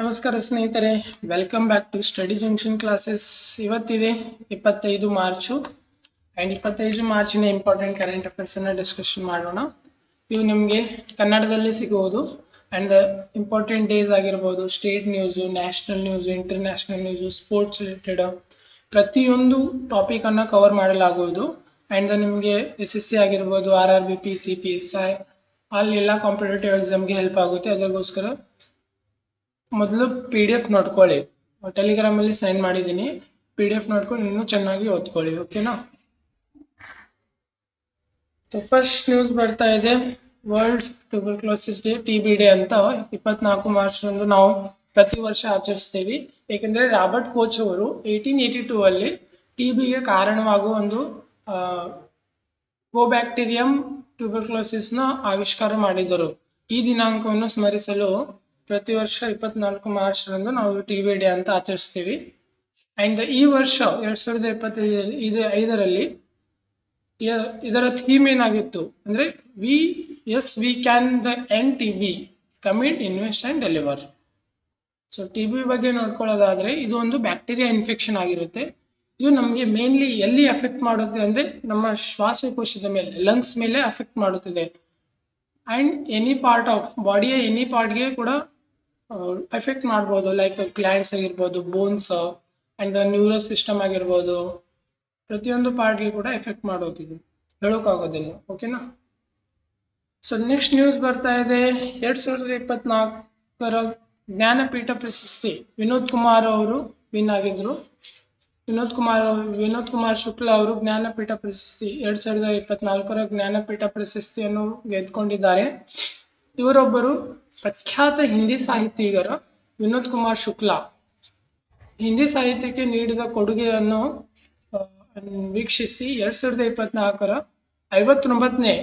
ನಮಸ್ಕಾರ ಸ್ನೇಹಿತರೆ welcome back to study junction classes ಇವತ್ತಿದೆ ಇಪ್ಪತ್ತೈದು ಮಾರ್ಚು ಆ್ಯಂಡ್ ಇಪ್ಪತ್ತೈದು ಮಾರ್ಚಿನ ಇಂಪಾರ್ಟೆಂಟ್ ಕರೆಂಟ್ ಅಫೇರ್ಸನ್ನು ಡಿಸ್ಕಷನ್ ಮಾಡೋಣ. ಇವು ನಿಮಗೆ ಕನ್ನಡದಲ್ಲಿ ಸಿಗುವುದು ಆ್ಯಂಡ್ ಇಂಪಾರ್ಟೆಂಟ್ ಡೇಸ್ ಆಗಿರ್ಬೋದು state news national news international news sports related ಪ್ರತಿಯೊಂದು ಟಾಪಿಕನ್ನು ಕವರ್ ಮಾಡಲಾಗುವುದು. ಆ್ಯಂಡ್ ನಿಮಗೆ ಎಸ್ ಎಸ್ ಸಿ ಆಗಿರ್ಬೋದು R R B P C P S I ಅಲ್ಲಿ ಎಲ್ಲ ಕಾಂಪಿಟೇಟಿವ್ ಎಕ್ಸಾಮ್ಗೆ ಹೆಲ್ಪ್ ಆಗುತ್ತೆ. ಅದಕ್ಕೋಸ್ಕರ ಮೊದಲು ಪಿ ಡಿ ಎಫ್ ನೋಡ್ಕೊಳ್ಳಿ. ಟೆಲಿಗ್ರಾಮಲ್ಲಿ ಸೆಂಡ್ ಮಾಡಿದ್ದೀನಿ. ಪಿ ಡಿ ಎಫ್ ನೋಡ್ಕೊಂಡು ಇನ್ನೂ ಚೆನ್ನಾಗಿ ಓದ್ಕೊಳ್ಳಿ ಓಕೆನಾ ಫಸ್ಟ್ ನ್ಯೂಸ್ ಬರ್ತಾ ಇದೆ. World tuberculosis day T B day ಅಂತ ಇಪ್ಪತ್ನಾಲ್ಕು ಮಾರ್ಚ್ರಂದು ನಾವು ಪ್ರತಿ ವರ್ಷ ಆಚರಿಸ್ತೀವಿ. ಏಕೆಂದರೆ ರಾಬರ್ಟ್ ಕೋಚ್ ಅವರು ಏಯ್ಟೀನ್ ಏಯ್ಟಿ ಟೂ ಅಲ್ಲಿ ಟಿ ಬಿಗೆ ಕಾರಣವಾಗುವ ಒಂದು ಕೋಬ್ಯಾಕ್ಟೀರಿಯಂ ನ ಆವಿಷ್ಕಾರ ಮಾಡಿದರು ಈ ದಿನಾಂಕವನ್ನು ಸ್ಮರಿಸಲು ಪ್ರತಿ ವರ್ಷ ಇಪ್ಪತ್ನಾಲ್ಕು ಮಾರ್ಚ್ರಂದು ನಾವು ಟಿ ಬಿ ಡೇ ಅಂತ ಆಚರಿಸ್ತೀವಿ. ಆ್ಯಂಡ್ ಈ ವರ್ಷ ಎರಡು ಸಾವಿರದ ಇಪ್ಪತ್ತೈದರಲ್ಲಿ, ಇದು ಐದರಲ್ಲಿ ಇದರ ಥೀಮ್ ಏನಾಗಿತ್ತು ಅಂದರೆ yes we can the end T B commit invest and deliver so T B ಬಗ್ಗೆ ನೋಡ್ಕೊಳ್ಳೋದಾದರೆ, ಇದು ಒಂದು ಬ್ಯಾಕ್ಟೀರಿಯಾ ಇನ್ಫೆಕ್ಷನ್ ಆಗಿರುತ್ತೆ. ಇದು ನಮಗೆ ಮೇನ್ಲಿ ಎಲ್ಲಿ ಅಫೆಕ್ಟ್ ಮಾಡುತ್ತೆ ಅಂದರೆ, ನಮ್ಮ ಶ್ವಾಸಕೋಶದ ಮೇಲೆ ಲಂಗ್ಸ್ ಮೇಲೆ ಅಫೆಕ್ಟ್ ಮಾಡುತ್ತದೆ. ಆ್ಯಂಡ್ ಎನಿ ಪಾರ್ಟ್ ಆಫ್ ಬಾಡಿಯ ಎನಿ ಪಾರ್ಟ್ಗೆ ಕೂಡ ಎಫೆಕ್ಟ್ ಮಾಡ್ಬೋದು. ಲೈಕ್ ಗ್ಲ್ಯಾಂಡ್ಸ್ ಆಗಿರ್ಬೋದು ಬೋನ್ಸ್ ಆ್ಯಂಡ್ ನ್ಯೂರೋ ಸಿಸ್ಟಮ್ ಆಗಿರ್ಬೋದು. ಪ್ರತಿಯೊಂದು ಪಾರ್ಟ್ಗೆ ಕೂಡ ಎಫೆಕ್ಟ್ ಮಾಡೋದಿದೆ ಹೇಳೋಕ್ಕಾಗೋದಿಲ್ಲ ಓಕೆನಾ ಸೊ ನೆಕ್ಸ್ಟ್ ನ್ಯೂಸ್ ಬರ್ತಾ ಇದೆ. ಎರಡು ಸಾವಿರದ ಇಪ್ಪತ್ನಾಲ್ಕರ ಜ್ಞಾನಪೀಠ ಪ್ರಶಸ್ತಿ. ವಿನೋದ್ ಕುಮಾರ್ ಅವರು ವಿನ್ ಆಗಿದ್ರು. ವಿನೋದ್ ಕುಮಾರ್ ವಿನೋದ್ ಕುಮಾರ್ ಶುಕ್ಲಾ ಅವರು ಜ್ಞಾನಪೀಠ ಪ್ರಶಸ್ತಿ, ಎರಡು ಸಾವಿರದ ಇಪ್ಪತ್ನಾಲ್ಕರ ಜ್ಞಾನಪೀಠ ಪ್ರಶಸ್ತಿಯನ್ನು ಗೆದ್ದುಕೊಂಡಿದ್ದಾರೆ ಇವರೊಬ್ಬರು ಪ್ರಖ್ಯಾತ ಹಿಂದಿ ಸಾಹಿತಿಗರ ವಿನೋದ್ ಕುಮಾರ್ ಶುಕ್ಲಾ. ಹಿಂದಿ ಸಾಹಿತ್ಯಕ್ಕೆ ನೀಡಿದ ಕೊಡುಗೆಯನ್ನು ವೀಕ್ಷಿಸಿ ಎರಡ್ ಸಾವಿರದ ಇಪ್ಪತ್ನಾಲ್ಕರ ಐವತ್ತೊಂಬತ್ತನೇ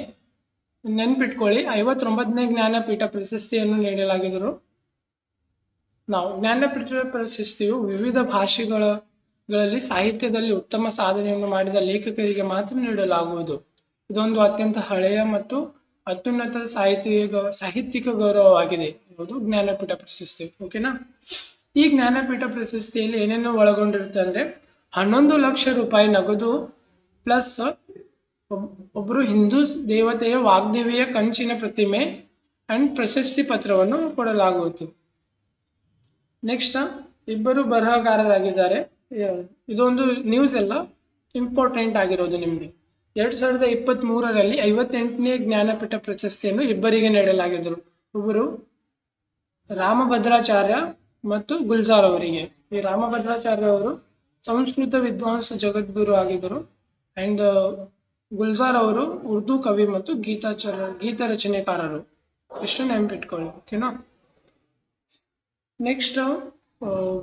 ನೆನ್ಪಿಟ್ಕೊಳ್ಳಿ. ಐವತ್ತೊಂಬತ್ತನೇ ಜ್ಞಾನಪೀಠ ಪ್ರಶಸ್ತಿಯನ್ನು ನೀಡಲಾಗಿದ್ದರು. ನಾವು ಜ್ಞಾನಪೀಠ ಪ್ರಶಸ್ತಿಯು ವಿವಿಧ ಭಾಷೆಗಳಲ್ಲಿ, ಸಾಹಿತ್ಯದಲ್ಲಿ ಉತ್ತಮ ಸಾಧನೆಯನ್ನು ಮಾಡಿದ ಲೇಖಕರಿಗೆ ಮಾತ್ರ ನೀಡಲಾಗುವುದು. ಇದೊಂದು ಅತ್ಯಂತ ಹಳೆಯ ಮತ್ತು ಅತ್ಯುನ್ನತ ಸಾಹಿತ್ಯಿಕ ಸಾಹಿತ್ಯಿಕ ಗೌರವವಾಗಿದೆ ಇದು ಜ್ಞಾನಪೀಠ ಪ್ರಶಸ್ತಿ ಓಕೆನಾ ಈ ಜ್ಞಾನಪೀಠ ಪ್ರಶಸ್ತಿಯಲ್ಲಿ ಏನೇನು ಒಳಗೊಂಡಿರುತ್ತೆ ಅಂದ್ರೆ ಹನ್ನೊಂದು ಲಕ್ಷ ರೂಪಾಯಿ ನಗದು ಪ್ಲಸ್ ಒಬ್ಬರು ಹಿಂದೂ ದೇವತೆಯ ವಾಗ್ದೇವಿಯ ಕಂಚಿನ ಪ್ರತಿಮೆ ಅಂಡ್ ಪ್ರಶಸ್ತಿ ಪತ್ರವನ್ನು ಕೊಡಲಾಗುವುದು. ನೆಕ್ಸ್ಟ್ ಇಬ್ಬರು ಬರಹಗಾರರಾಗಿದ್ದಾರೆ. ಇದೊಂದು ನ್ಯೂಸ್ ಎಲ್ಲ ಇಂಪಾರ್ಟೆಂಟ್ ಆಗಿರೋದು ನಿಮಗೆ ಎರಡ್ ಸಾವಿರದ ಇಪ್ಪತ್ತ್ ಮೂರರಲ್ಲಿ ಐವತ್ತೆಂಟನೇ ಜ್ಞಾನಪೀಠ ಪ್ರಶಸ್ತಿಯನ್ನು ಇಬ್ಬರಿಗೆ ನೀಡಲಾಗಿದ್ದರು. ಒಬ್ಬರು ರಾಮಭದ್ರಾಚಾರ್ಯ ಮತ್ತು ಗುಲ್ಜಾರ್ ಅವರಿಗೆ. ಈ ರಾಮಭದ್ರಾಚಾರ್ಯ ಅವರು ಸಂಸ್ಕೃತ ವಿದ್ವಾಂಸ ಜಗದ್ಗುರು ಆಗಿದ್ದರು. ಅಂಡ್ ಗುಲ್ಜಾರ್ ಅವರು ಉರ್ದು ಕವಿ ಮತ್ತು ಗೀತಾಚಾರ ಗೀತ ರಚನೆಕಾರರು. ಇಷ್ಟು ನೆನಪಿಟ್ಕೊಳ್ಳಿ, ಓಕೆನಾ? ನೆಕ್ಸ್ಟ್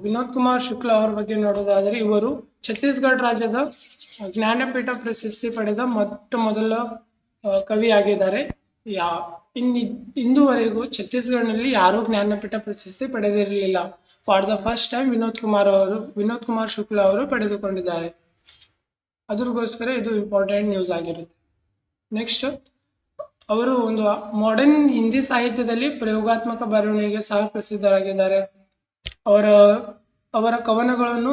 ವಿನೋದ್ ಕುಮಾರ್ ಶುಕ್ಲಾ ಅವರ ಬಗ್ಗೆ ನೋಡೋದಾದರೆ ಇವರು ಛತ್ತೀಸ್ಗಢ ರಾಜ್ಯದ ಜ್ಞಾನಪೀಠ ಪ್ರಶಸ್ತಿ ಪಡೆದ ಮೊಟ್ಟ ಮೊದಲ ಕವಿ ಆಗಿದ್ದಾರೆ ಯಾ, ಇನ್, ಇಂದುವರೆಗೂ ಛತ್ತೀಸ್ಗಢನಲ್ಲಿ ಯಾರೂ ಜ್ಞಾನಪೀಠ ಪ್ರಶಸ್ತಿ ಪಡೆದಿರಲಿಲ್ಲ. For the first time Vinod Kumar ಅವರು, ವಿನೋದ್ ಕುಮಾರ್ ಶುಕ್ಲ ಅವರು ಪಡೆದುಕೊಂಡಿದ್ದಾರೆ. ಅದ್ರಗೋಸ್ಕರ ಇದು ಇಂಪಾರ್ಟೆಂಟ್ ನ್ಯೂಸ್ ಆಗಿರುತ್ತೆ. ನೆಕ್ಸ್ಟ್ ಅವರು ಒಂದು ಮಾಡರ್ನ್ ಹಿಂದಿ ಸಾಹಿತ್ಯದಲ್ಲಿ ಪ್ರಯೋಗಾತ್ಮಕ ಬರವಣಿಗೆ ಸಹ ಪ್ರಸಿದ್ಧರಾಗಿದ್ದಾರೆ. ಅವರ ಅವರ ಕವನಗಳನ್ನು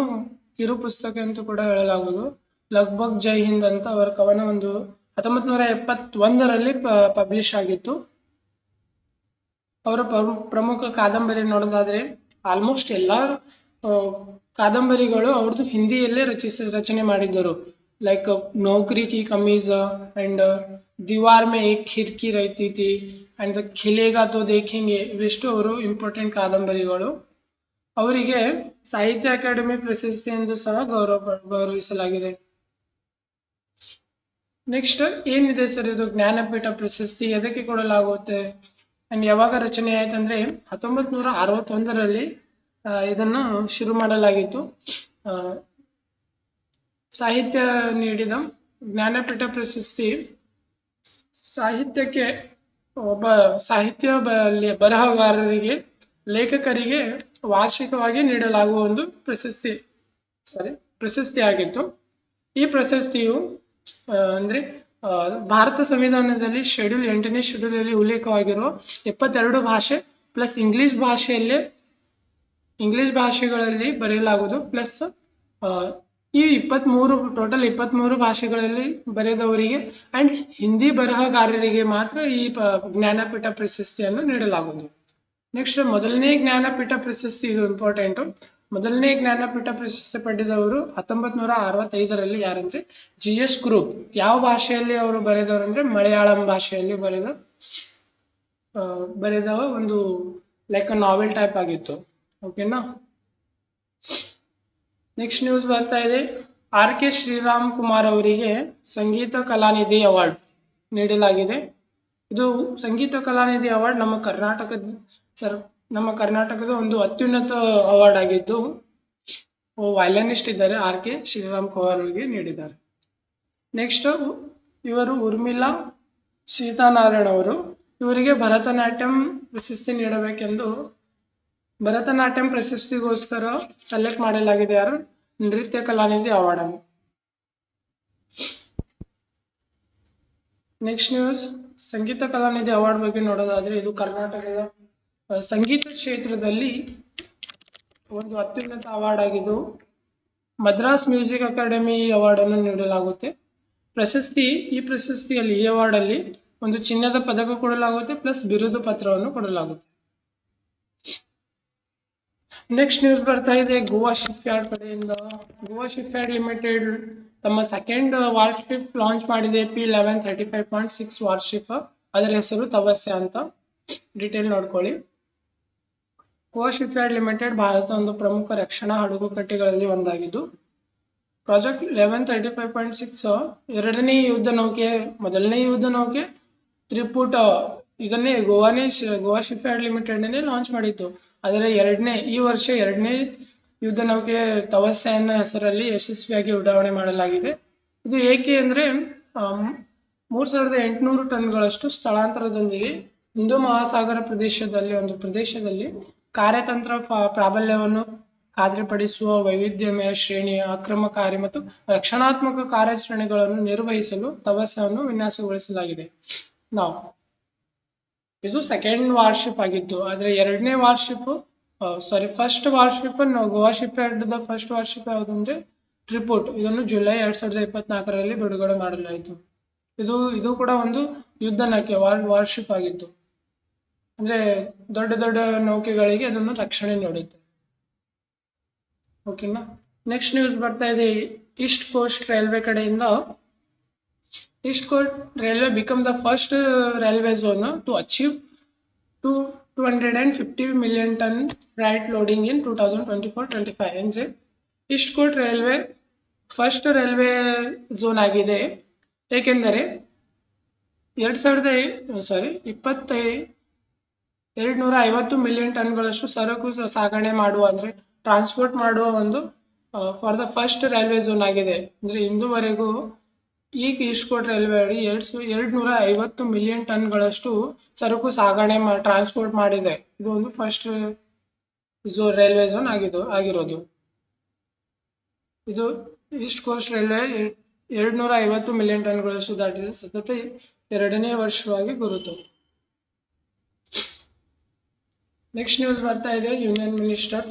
ಕಿರು ಪುಸ್ತಕ ಅಂತ ಕೂಡ ಹೇಳಲಾಗುವುದು. ಲಗ್ಭಗ್ ಜೈ ಹಿಂದ್ ಅಂತ ಅವರ ಕವನ ಒಂದು ಹತ್ತೊಂಬತ್ತು ನೂರ ಎಪ್ಪತ್ತೊಂದರಲ್ಲಿ ಪಬ್ಲಿಷ್ ಆಗಿತ್ತು. ಅವರ ಪ್ರಮುಖ ಕಾದಂಬರಿ ನೋಡೋದಾದ್ರೆ ಆಲ್ಮೋಸ್ಟ್ ಎಲ್ಲ ಕಾದಂಬರಿಗಳು ಅವ್ರದ್ದು ಹಿಂದಿಯಲ್ಲೇ ರಚಿಸ, ರಚನೆ ಮಾಡಿದ್ದರು. Like Naukar Ki Kameez and Deewar Mein Ek Khidki Rehti Thi and the Khilega To Dekhenge ಇವೆಷ್ಟು ಅವರು ಇಂಪಾರ್ಟೆಂಟ್ ಕಾದಂಬರಿಗಳು. ಅವರಿಗೆ ಸಾಹಿತ್ಯ ಅಕಾಡೆಮಿ ಪ್ರಶಸ್ತಿ ಎಂದು ಸಹ ಗೌರವ, ಗೌರವಿಸಲಾಗಿದೆ. ನೆಕ್ಸ್ಟ್ ಏನಿದೆ ಸರ್ ಇದು ಜ್ಞಾನಪೀಠ ಪ್ರಶಸ್ತಿ? ಎದಕ್ಕೆ ಕೊಡಲಾಗುತ್ತೆ? ಅಂಡ್ ಯಾವಾಗ ರಚನೆ ಆಯ್ತಂದ್ರೆ ಹತ್ತೊಂಬತ್ ನೂರ ಅರವತ್ತೊಂದರಲ್ಲಿ ಇದನ್ನು ಶುರು ಮಾಡಲಾಗಿತ್ತು. ಸಾಹಿತ್ಯ ನೀಡಿದ ಜ್ಞಾನಪೀಠ ಪ್ರಶಸ್ತಿ ಸಾಹಿತ್ಯಕ್ಕೆ ಒಬ್ಬ ಸಾಹಿತ್ಯ ಬರಹಗಾರರಿಗೆ, ಲೇಖಕರಿಗೆ ವಾರ್ಷಿಕವಾಗಿ ನೀಡಲಾಗುವ ಒಂದು ಪ್ರಶಸ್ತಿ ಸಾರಿ ಪ್ರಶಸ್ತಿ ಆಗಿತ್ತು ಈ ಪ್ರಶಸ್ತಿಯು ಅಂದ್ರೆ ಭಾರತ ಸಂವಿಧಾನದಲ್ಲಿ ಶೆಡ್ಯೂಲ್ ಎಂಟನೇ ಶೆಡ್ಯೂಲ್ ಅಲ್ಲಿ ಉಲ್ಲೇಖವಾಗಿರುವ ಎಪ್ಪತ್ತೆರಡು ಭಾಷೆ ಪ್ಲಸ್ ಇಂಗ್ಲಿಷ್ ಭಾಷೆಯಲ್ಲೇ, ಇಂಗ್ಲಿಷ್ ಭಾಷೆಗಳಲ್ಲಿ ಬರೆಯಲಾಗುವುದು ಪ್ಲಸ್ ಈ ಇಪ್ಪತ್ತ್ಮೂರು, ಟೋಟಲ್ ಇಪ್ಪತ್ತ್ಮೂರು ಭಾಷೆಗಳಲ್ಲಿ ಬರೆದವರಿಗೆ ಅಂಡ್ ಹಿಂದಿ ಬರಹಗಾರರಿಗೆ ಮಾತ್ರ ಈ ಜ್ಞಾನಪೀಠ ಪ್ರಶಸ್ತಿಯನ್ನು ನೀಡಲಾಗುವುದು. ನೆಕ್ಸ್ಟ್, ಮೊದಲನೇ ಜ್ಞಾನಪೀಠ ಪ್ರಶಸ್ತಿ ಇದು ಇಂಪಾರ್ಟೆಂಟು ಮೊದಲನೇ ಜ್ಞಾನಪೀಠ ಪ್ರಶಸ್ತಿ ಪಡೆದವರು ಹತ್ತೊಂಬತ್ ನೂರ ಅರವತ್ತೈದರಲ್ಲಿ ಯಾರಂದ್ರೆ ಜಿ ಎಸ್ ಗ್ರೂಪ್ ಯಾವ ಭಾಷೆಯಲ್ಲಿ ಅವರು ಬರೆದವರು ಅಂದ್ರೆ ಮಲಯಾಳಂ ಭಾಷೆಯಲ್ಲಿ ಬರೆದ ಬರೆದವ ಬರೆದ ಒಂದು ಲೈಕ್ ನಾವೆಲ್ ಟೈಪ್ ಆಗಿತ್ತು. ಓಕೆನಾ ನೆಕ್ಸ್ಟ್ ನ್ಯೂಸ್ ಬರ್ತಾ ಇದೆ. ಆರ್ ಕೆ ಶ್ರೀರಾಮ್ ಕುಮಾರ್ ಅವರಿಗೆ ಸಂಗೀತ ಕಲಾನಿಧಿ ಅವಾರ್ಡ್ ನೀಡಲಾಗಿದೆ. ಇದು ಸಂಗೀತ ಕಲಾನಿಧಿ ಅವಾರ್ಡ್ ನಮ್ಮ ಕರ್ನಾಟಕದ ಸರ್ ನಮ್ಮ ಕರ್ನಾಟಕದ ಒಂದು ಅತ್ಯುನ್ನತ ಅವಾರ್ಡ್ ಆಗಿದ್ದು ವಯಲನಿಸ್ಟ್ ಇದ್ದಾರೆ, ಆರ್ ಕೆ ಶ್ರೀರಾಮ್ ಕುಮಾರ್ ಅವರಿಗೆ ನೀಡಿದ್ದಾರೆ. ನೆಕ್ಸ್ಟ್ ಇವರು ಉರ್ಮಿಲಾ ಸೀತಾನಾರಾಯಣ ಅವರು. ಇವರಿಗೆ ಭರತನಾಟ್ಯಂ ಪ್ರಶಸ್ತಿ ನೀಡಬೇಕೆಂದು, ಭರತನಾಟ್ಯಂ ಪ್ರಶಸ್ತಿಗೋಸ್ಕರ ಸೆಲೆಕ್ಟ್ ಮಾಡಲಾಗಿದೆ ಯಾರು? ನೃತ್ಯ ಕಲಾನಿಧಿ ಅವಾರ್ಡ್ ಅನ್ನು. Next news Sangeetha Kalanidhi award ಬಗ್ಗೆ ನೋಡೋದಾದ್ರೆ ಇದು ಕರ್ನಾಟಕದ ಸಂಗೀತ ಕ್ಷೇತ್ರದಲ್ಲಿ ಒಂದು ಅತ್ಯುನ್ನತ ಅವಾರ್ಡ್ ಆಗಿದ್ದು ಮದ್ರಾಸ್ ಮ್ಯೂಸಿಕ್ ಅಕಾಡೆಮಿ ಅವಾರ್ಡ್ ಅನ್ನು ನೀಡಲಾಗುತ್ತೆ. ಪ್ರಶಸ್ತಿ, ಈ ಪ್ರಶಸ್ತಿಯಲ್ಲಿ ಈ ಅವಾರ್ಡ್ ಅಲ್ಲಿ ಒಂದು ಚಿನ್ನದ ಪದಕ ಕೊಡಲಾಗುತ್ತೆ ಪ್ಲಸ್ ಬಿರುದು ಪತ್ರವನ್ನು ಕೊಡಲಾಗುತ್ತೆ. ನೆಕ್ಸ್ಟ್ ನ್ಯೂಸ್ ಬರ್ತಾ ಇದೆ. ಗೋವಾ ಶಿಪ್ ಯಾರ್ಡ್ ಕಡೆಯಿಂದ. ಗೋವಾ ಶಿಪ್ ಯಾರ್ಡ್ ಲಿಮಿಟೆಡ್ ತಮ್ಮ ಸೆಕೆಂಡ್ ವಾರ್ಶಿಪ್ ಲಾಂಚ್ ಮಾಡಿದೆ. P eleven thirty five point six warship ಅದರ ಹೆಸರು ತವಸ್ಯ ಅಂತ. ಡೀಟೇಲ್ ನೋಡ್ಕೊಳ್ಳಿ. ಯಾರ್ಡ್ ಲಿಮಿಟೆಡ್ ಭಾರತ ಒಂದು ಪ್ರಮುಖ ರಕ್ಷಣಾ ಹಡಗುಕಟ್ಟೆಗಳಲ್ಲಿ ಒಂದಾಗಿದ್ದು project eleven thirty five point six ಎರಡನೇ ಯುದ್ಧ ನೌಕೆ, ಮೊದಲನೇ ಯುದ್ಧ ನೌಕೆ ತ್ರಿಪುಟ, ಇದನ್ನೇ ಗೋವಾನೇ ಗೋವಾ ಯಾರ್ಡ್ ಲಿಮಿಟೆಡ್ನೇ ಲಾಂಚ್ ಮಾಡಿತ್ತು. ಆದರೆ ಎರಡನೇ, ಈ ವರ್ಷ ಎರಡನೇ ಯುದ್ಧ ನೌಕೆ ತವಸ್ಸೆಯನ್ನ ಹೆಸರಲ್ಲಿ ಯಶಸ್ವಿಯಾಗಿ ಉಡಾವಣೆ ಮಾಡಲಾಗಿದೆ. ಇದು ಏಕೆ ಅಂದರೆ ಮೂರು ಸಾವಿರದ ಎಂಟುನೂರು ಟನ್ಗಳಷ್ಟು ಸ್ಥಳಾಂತರದೊಂದಿಗೆ ಹಿಂದೂ ಮಹಾಸಾಗರ ಪ್ರದೇಶದಲ್ಲಿ, ಒಂದು ಪ್ರದೇಶದಲ್ಲಿ ಕಾರ್ಯತಂತ್ರ ಪ್ರಾಬಲ್ಯವನ್ನು ಖಾತ್ರಿಪಡಿಸುವ ವೈವಿಧ್ಯಮಯ ಶ್ರೇಣಿಯ ಅಕ್ರಮಕಾರಿ ಮತ್ತು ರಕ್ಷಣಾತ್ಮಕ ಕಾರ್ಯಾಚರಣೆಗಳನ್ನು ನಿರ್ವಹಿಸಲು ತವಸವನ್ನು ವಿನ್ಯಾಸಗೊಳಿಸಲಾಗಿದೆ. ನಾವು, ಇದು ಸೆಕೆಂಡ್ ವಾರ್ಶಿಪ್ ಆಗಿತ್ತು. ಆದರೆ ಎರಡನೇ warship sorry first warship Goa ship first warship ಯಾವುದು ಅಂದ್ರೆ ಟ್ರಿಪೋರ್ಟ್ ಇದನ್ನು ಜುಲೈ ಎರಡ್ ಸಾವಿರದ ಇಪ್ಪತ್ನಾಲ್ಕರಲ್ಲಿ ಬಿಡುಗಡೆ ಮಾಡಲಾಯಿತು. ಇದು ಇದು ಕೂಡ ಒಂದು ಯುದ್ಧ ನೌಕೆ ವಾರ್ ವಾರ್ಶಿಪ್ ಆಗಿತ್ತು. ಅಂದ್ರೆ ದೊಡ್ಡ ದೊಡ್ಡ ನೌಕೆಗಳಿಗೆ ಅದನ್ನು ರಕ್ಷಣೆ ನೀಡುತ್ತೆ. ಓಕೆನಾ ನೆಕ್ಸ್ಟ್ ನ್ಯೂಸ್ ಬರ್ತಾ ಇದೆ ಈಸ್ಟ್ ಕೋಸ್ಟ್ ರೈಲ್ವೆ ಕಡೆಯಿಂದ. East coast railway become the first railway zone to achieve to two hundred and fifty million ton freight loading in two thousand twenty four twenty five ಅಂದರೆ east coast railway first railway zone ಆಗಿದೆ. ಏಕೆಂದರೆ, ಎರಡು ಸಾವಿರದ ಸಾರಿ ಇಪ್ಪತ್ತೈ ಎರಡು ನೂರ ಐವತ್ತು million ಟನ್ಗಳಷ್ಟು ಸರಕು ಸಾಗಣೆ ಮಾಡುವ ಅಂದರೆ ಟ್ರಾನ್ಸ್ಪೋರ್ಟ್ ಮಾಡುವ ಒಂದು for the first railway zone ಆಗಿದೆ. ಅಂದರೆ ಇಂದುವರೆಗೂ ಈ ಈಸ್ಟ್ ಕೋಸ್ಟ್ ರೈಲ್ವೆ ಅಡಿ ಎರಡು ಸು ಎರಡು ನೂರ ಐವತ್ತು ಮಿಲಿಯನ್ ಟನ್ಗಳಷ್ಟು ಸರಕು ಸಾಗಣೆ ಟ್ರಾನ್ಸ್ಪೋರ್ಟ್ ಮಾಡಿದೆ. ಇದು ಒಂದು ಫಸ್ಟ್ ಝೋ ರೈಲ್ವೆ ಝೋನ್ ಆಗಿದ್ದು, ಆಗಿರೋದು. ಇದು ಈಸ್ಟ್ ಕೋಸ್ಟ್ ರೈಲ್ವೆ ಎರಡು ನೂರ ಐವತ್ತು ಮಿಲಿಯನ್ ಟನ್ಗಳಷ್ಟು ದಾಟಿದೆ. ಸತತ ಎರಡನೇ ವರ್ಷವಾಗಿ ಗುರುತು. ನೆಕ್ಸ್ಟ್ ನ್ಯೂಸ್ ಬರ್ತಾ ಇದೆ union minister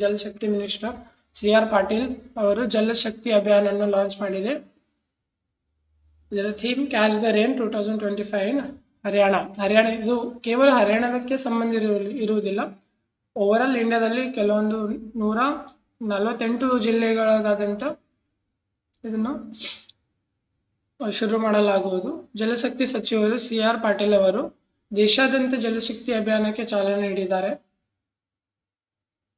Jalshakti minister C R Patil ಅವರು ಜಲಶಕ್ತಿ ಅಭಿಯಾನ ಅನ್ನು ಲಾಂಚ್ ಮಾಡಿದೆ. ಇದರ theme catch the rain two thousand twenty five Haryana. Haryana, ಇದು ಕೇವಲ ಹರಿಯಾಣದಕ್ಕೆ ಸಂಬಂಧ ಇರು ಇರುವುದಿಲ್ಲ. ಓವರಾಲ್ ಇಂಡಿಯಾದಲ್ಲಿ ಕೆಲವೊಂದು ನೂರ ನಲವತ್ತೆಂಟು ಜಿಲ್ಲೆಗಳಾದಂಥ ಇದನ್ನು ಶುರು ಮಾಡಲಾಗುವುದು. ಜಲಶಕ್ತಿ ಸಚಿವರು ಸಿ ಆರ್ ಪಾಟೀಲ್ ಅವರು ದೇಶಾದ್ಯಂತ ಜಲಶಕ್ತಿ ಅಭಿಯಾನಕ್ಕೆ ಚಾಲನೆ ನೀಡಿದ್ದಾರೆ.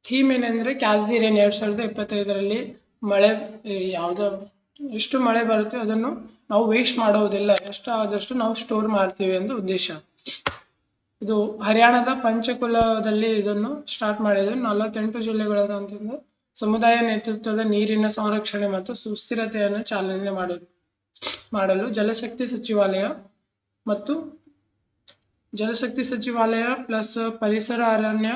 ಥೀಮ್ ಏನಂದ್ರೆ ಕ್ಯಾಚ್ ದಿ ರೇನ್ ಎರಡ್ ಸಾವಿರದ ಇಪ್ಪತ್ತೈದರಲ್ಲಿ ಮಳೆ ಯಾವುದೋ ಎಷ್ಟು ಮಳೆ ಬರುತ್ತೆ ಅದನ್ನು ನಾವು ವೇಸ್ಟ್ ಮಾಡೋದಿಲ್ಲ, ಎಷ್ಟು ಆದಷ್ಟು ನಾವು ಸ್ಟೋರ್ ಮಾಡ್ತೀವಿ ಎಂದು ಉದ್ದೇಶ. ಇದು ಹರಿಯಾಣದ ಪಂಚಕುಲದಲ್ಲಿ ಇದನ್ನು ಸ್ಟಾರ್ಟ್ ಮಾಡಿದ್ರು. ನಲವತ್ತೆಂಟು ಜಿಲ್ಲೆಗಳಂತಂದು ಸಮುದಾಯ ನೇತೃತ್ವದ ನೀರಿನ ಸಂರಕ್ಷಣೆ ಮತ್ತು ಸುಸ್ಥಿರತೆಯನ್ನು ಚಾಲನೆ ಮಾಡಲು ಮಾಡಲು ಜಲಶಕ್ತಿ ಸಚಿವಾಲಯ ಮತ್ತು ಜಲಶಕ್ತಿ ಸಚಿವಾಲಯ ಪ್ಲಸ್ ಪರಿಸರ ಅರಣ್ಯ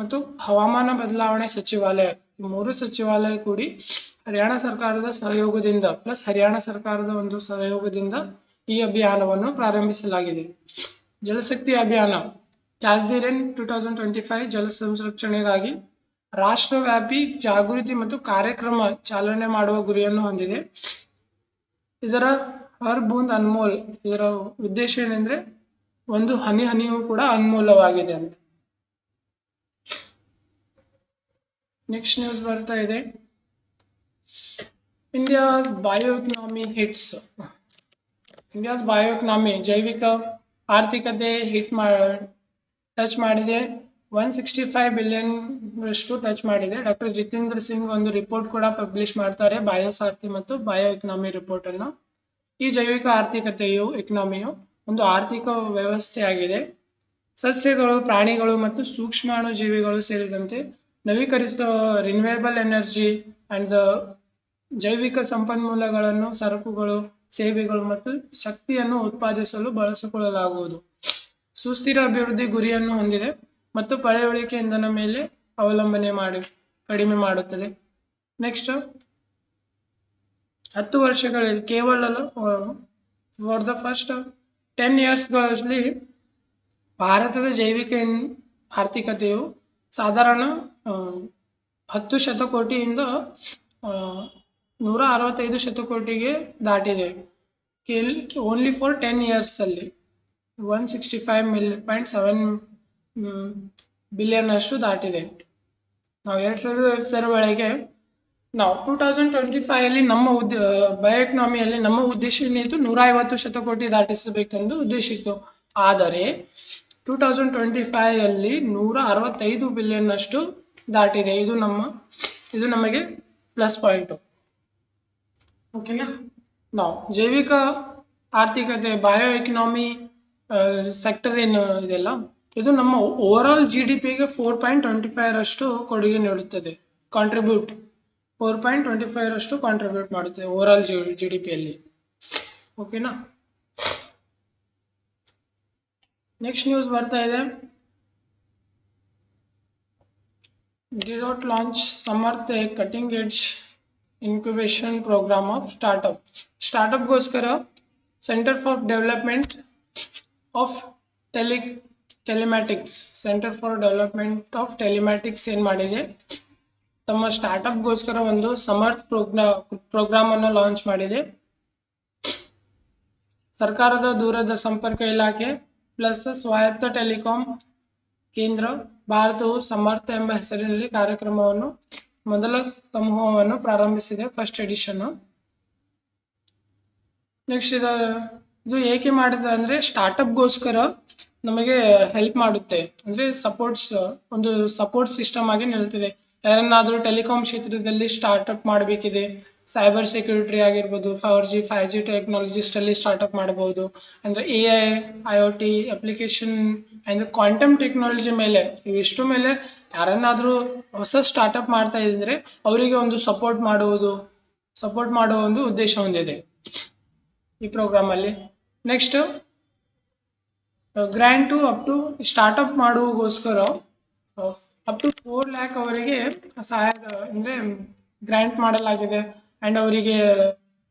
ಮತ್ತು ಹವಾಮಾನ ಬದಲಾವಣೆ ಸಚಿವಾಲಯ. ಈ ಮೂರು ಸಚಿವಾಲಯ ಕೂಡಿ ಹರಿಯಾಣ ಸರ್ಕಾರದ ಸಹಯೋಗದಿಂದ ಪ್ಲಸ್ ಹರಿಯಾಣ ಸರ್ಕಾರದ ಒಂದು ಸಹಯೋಗದಿಂದ ಈ ಅಭಿಯಾನವನ್ನು ಪ್ರಾರಂಭಿಸಲಾಗಿದೆ. Jalshakti Abhiyan, catch the rain two thousand twenty five ಜಲ ಸಂರಕ್ಷಣೆಗಾಗಿ ರಾಷ್ಟ್ರವ್ಯಾಪಿ ಜಾಗೃತಿ ಮತ್ತು ಕಾರ್ಯಕ್ರಮ ಚಾಲನೆ ಮಾಡುವ ಗುರಿಯನ್ನು ಹೊಂದಿದೆ. ಇದರ ಹರ್ ಬೂಂದ್ ಅನ್ಮೋಲ್, ಇದರ ಉದ್ದೇಶ ಏನಂದ್ರೆ ಒಂದು ಹನಿ ಹನಿಯೂ ಕೂಡ ಅನ್ಮೂಲವಾಗಿದೆ ಅಂತ. ನೆಕ್ಸ್ಟ್ ನ್ಯೂಸ್ ಬರ್ತಾ ಇದೆ. India's bio economy hits India's bio economy ಜೈವಿಕ ಆರ್ಥಿಕತೆ ಹಿಟ್ ಮಾ ಟಚ್ ಮಾಡಿದೆ. ಒನ್ ಸಿಕ್ಸ್ಟಿ ಫೈವ್ ಬಿಲಿಯನ್ ರಷ್ಟು ಟಚ್ ಮಾಡಿದೆ. ಡಾಕ್ಟರ್ ಜಿತೇಂದ್ರ ಸಿಂಗ್ ಒಂದು ರಿಪೋರ್ಟ್ ಕೂಡ ಪಬ್ಲಿಷ್ ಮಾಡ್ತಾರೆ ಬಯೋಸಾರ್ಥಿ ಮತ್ತು ಬಯೋ ಎಕನಾಮಿ ರಿಪೋರ್ಟ್ ಅನ್ನು. ಈ ಜೈವಿಕ ಆರ್ಥಿಕತೆಯು ಎಕನಾಮಿಯು ಒಂದು ಆರ್ಥಿಕ ವ್ಯವಸ್ಥೆಯಾಗಿದೆ ಸಸ್ಯಗಳು, ಪ್ರಾಣಿಗಳು ಮತ್ತು ಸೂಕ್ಷ್ಮಾಣು ಜೀವಿಗಳು ಸೇರಿದಂತೆ ನವೀಕರಿಸುವ ರಿನ್ಯೂವೇಬಲ್ ಎನರ್ಜಿ ಅಂಡ್ ದ ಜೈವಿಕ ಸಂಪನ್ಮೂಲಗಳನ್ನು, ಸರಕುಗಳು, ಸೇವೆಗಳು ಮತ್ತು ಶಕ್ತಿಯನ್ನು ಉತ್ಪಾದಿಸಲು ಬಳಸಿಕೊಳ್ಳಲಾಗುವುದು. ಸುಸ್ಥಿರ ಅಭಿವೃದ್ಧಿ ಗುರಿಯನ್ನು ಹೊಂದಿದೆ ಮತ್ತು ಪಳೆಯುಳಿಕೆ ಇಂಧನ ಮೇಲೆ ಅವಲಂಬನೆ ಮಾಡಿ, ಕಡಿಮೆ ಮಾಡುತ್ತದೆ. ನೆಕ್ಸ್ಟ್ ಹತ್ತು ವರ್ಷಗಳಲ್ಲಿ ಕೇವಲ ಫಾರ್ ದ ಫಸ್ಟ್ ಟೆನ್ ಇಯರ್ಸ್ಗಳಲ್ಲಿ ಭಾರತದ ಜೈವಿಕ ಇನ್- ಆರ್ಥಿಕತೆಯು ಸಾಧಾರಣ ಹತ್ತು ಶತಕೋಟಿಯಿಂದ ನೂರ ಅರವತ್ತೈದು ಶತಕೋಟಿಗೆ ದಾಟಿದೆ only for ten ಇಯರ್ಸಲ್ಲಿ one sixty five mil point seven billion ಅಷ್ಟು ದಾಟಿದೆ ನಾವು ಎರಡು ಸಾವಿರದ ಇಪ್ಪತ್ತರ ವೇಳೆಗೆ ನಾವು ಟೂ ತೌಸಂಡ್ ಟ್ವೆಂಟಿ ಫೈವ್ ಅಲ್ಲಿ ನಮ್ಮ ಉದ್ದ ಬಯೋಎಕನಾಮಿಯಲ್ಲಿ ನಮ್ಮ ಉದ್ದೇಶ ಏನಿತ್ತು ನೂರ ಐವತ್ತು ಶತಕೋಟಿ ದಾಟಿಸಬೇಕೆಂದು ಉದ್ದೇಶ ಇತ್ತು. ಆದರೆ ಟೂ ತೌಸಂಡ್ ಟ್ವೆಂಟಿ ಫೈವ್ ಅಲ್ಲಿ ನೂರ ಅರವತ್ತೈದು ಬಿಲಿಯನ್ ಅಷ್ಟು ದಾಟಿದೆ. ಇದು ನಮ್ಮ, ಇದು ನಮಗೆ ಪ್ಲಸ್ ಪಾಯಿಂಟು ಓಕೆನಾ? ನಾವು ಜೈವಿಕ ಆರ್ಥಿಕತೆ ಬಯೋ ಎಕನಾಮಿ ಸೆಕ್ಟರ್ ಏನು ಇದೆಲ್ಲ, ಇದು ನಮ್ಮ ಓವರ್ ಆಲ್ ಜಿ ಡಿ ಪಿಗೆ ಫೋರ್ ಪಾಯಿಂಟ್ ಟ್ವೆಂಟಿ ಫೈವ್ ಅಷ್ಟು ಕೊಡುಗೆ ನೀಡುತ್ತದೆ. Contribute four point twenty five ಅಷ್ಟು ಕಾಂಟ್ರಿಬ್ಯೂಟ್ ಮಾಡುತ್ತೆ over all G G D ಪಿಯಲ್ಲಿ ಓಕೆನಾ ನೆಕ್ಸ್ಟ್ ನ್ಯೂಸ್ ಬರ್ತಾ ಇದೆ. ಡಿರೋಟ್ launch Samarth cutting edge incubation programme of startup ಸ್ಟಾರ್ಟಪ್ಗೋಸ್ಕರ centre for development of tele telematics centre for development of telematics ಏನು ಮಾಡಿದೆ? ತಮ್ಮ ಸ್ಟಾರ್ಟಪ್ಗೋಸ್ಕರ ಒಂದು ಸಮರ್ಥ್ ಪ್ರೋಗ್ರಾ ಪ್ರೋಗ್ರಾಮ್ ಅನ್ನು ಲಾಂಚ್ ಮಾಡಿದೆ. ಸರ್ಕಾರದ ದೂರದ ಸಂಪರ್ಕ ಇಲಾಖೆ ಪ್ಲಸ್ ಸ್ವಾಯತ್ತ ಟೆಲಿಕಾಂ ಕೇಂದ್ರ ಭಾರತವು ಸಮರ್ಥ ಎಂಬ ಹೆಸರಿನಲ್ಲಿ ಕಾರ್ಯಕ್ರಮವನ್ನು, ಮೊದಲ ಸಮೂಹವನ್ನು ಪ್ರಾರಂಭಿಸಿದೆ ಫಸ್ಟ್ ಎಡಿಷನ್ ನೆಕ್ಸ್ಟ್ ಇದು ಇದು ಏಕೆ ಮಾಡಿದೆ ಅಂದ್ರೆ ಸ್ಟಾರ್ಟಪ್ಗೋಸ್ಕರ ನಮಗೆ ಹೆಲ್ಪ್ ಮಾಡುತ್ತೆ. ಅಂದ್ರೆ ಸಪೋರ್ಟ್ಸ್ ಒಂದು ಸಪೋರ್ಟ್ ಸಿಸ್ಟಮ್ ಆಗಿ ನಿಲ್ತಿದೆ. ಯಾರನ್ನಾದರೂ ಟೆಲಿಕಾಂ ಕ್ಷೇತ್ರದಲ್ಲಿ ಸ್ಟಾರ್ಟ್ಅಪ್ ಮಾಡಬೇಕಿದೆ. ಸೈಬರ್ ಸೆಕ್ಯೂರಿಟಿ ಆಗಿರ್ಬೋದು four G five G technologist ಅಲ್ಲಿ ಸ್ಟಾರ್ಟ್ಅಪ್ ಮಾಡಬಹುದು ಅಂದ್ರೆ A I I O T application ಅಂದ್ರೆ ಕ್ವಾಂಟಮ್ ಟೆಕ್ನಾಲಜಿ ಮೇಲೆ, ಇವಿಷ್ಟು ಮೇಲೆ ಯಾರನ್ನಾದರೂ ಹೊಸ ಸ್ಟಾರ್ಟ್ಅಪ್ ಮಾಡ್ತಾ ಇದ್ರೆ ಅವರಿಗೆ ಒಂದು ಸಪೋರ್ಟ್ ಮಾಡುವುದು ಸಪೋರ್ಟ್ ಮಾಡುವ ಒಂದು ಉದ್ದೇಶ ಹೊಂದಿದೆ ಈ ಪ್ರೋಗ್ರಾಮ್ ಅಲ್ಲಿ. Next to up to startup ಮಾಡುವಗೋಸ್ಕರ up to four lakh ಅವರಿಗೆ ಸಹಾಯ ಅಂದರೆ ಗ್ರ್ಯಾಂಟ್ ಮಾಡಲಾಗಿದೆ. ಆ್ಯಂಡ್ ಅವರಿಗೆ